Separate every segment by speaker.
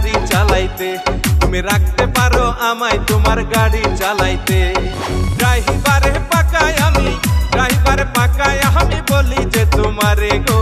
Speaker 1: চালাইতে। তুমি রাখতে পারো আমায় তোমার গাড়ি চালাইতে। ড্রাইভারে পাকায় আমি, ড্রাইভারে পাকায় আমি বলি যে তোমারে গো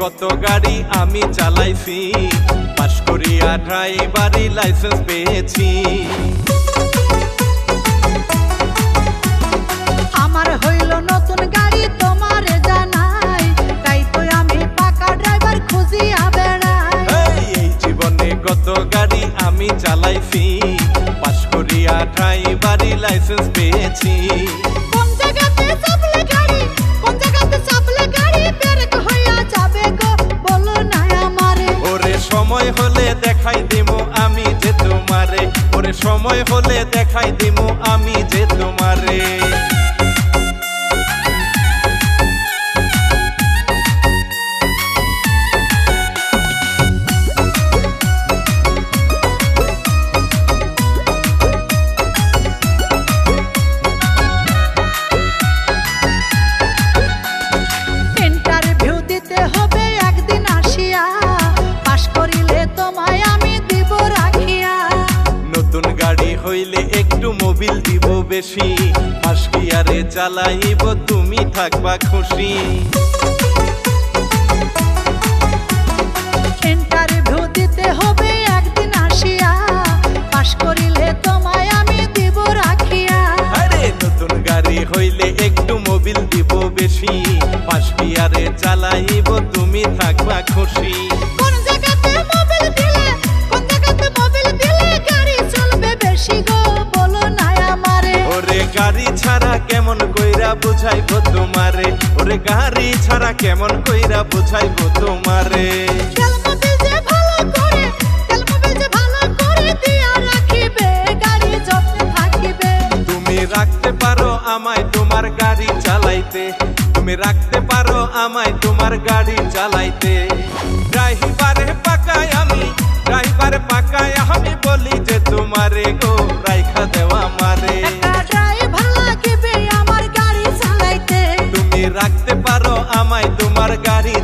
Speaker 1: কত গাড়ি আমি চালাইছি। পাশ করিয়া ড্রাইভারি লাইসেন্স পেয়েছি।
Speaker 2: আমার হইল নতুন গাড়ি তোমারে জানাই। তাই তো আমি পাকা ড্রাইভার খুঁজিয়া বেড়াই।
Speaker 1: এই, এই জীবনে কত গাড়ি আমি চালাইছি। পাশ করিয়া ড্রাইভারি লাইসেন্স পেয়েছি।
Speaker 2: কোন জায়গাতে
Speaker 1: সময় হলে দেখাই দিব আমি যে তোমারে। ওরে সময় হলে দেখাই দিব আমি যে তোমারে। হইলে একটু মোবিল দিব বেশি। গিয়ারে চালাইব তুমি থাকবা খুশি।
Speaker 2: ইন্টারভিউ দিতে হবে একদিন আসিয়া। পাশ করিলে তোমায় আমি দিব রাখিয়া।
Speaker 1: আরে নতুন গাড়ি হইলে একটু মোবিল দিব বেশি। পাশ গিয়ারে চালাইব তুমি থাকবা খুশি। বুঝাইবো তোমারে? ওরে গাড়ি ছাড়া কেমন কইরা বুঝাইবো তোমারে? রাখতে পারো আমায় তোমার গাড়ি চালাইতে। তুমি রাখতে পারো আমায় তোমার গাড়ি চালাইতে। ড্রাইভারে পাকায় আমি ড্রাইভারে পাকায় আমি বলি যে তোমারে গো। রাখতে পারো আমায় তোমার গাড়ি।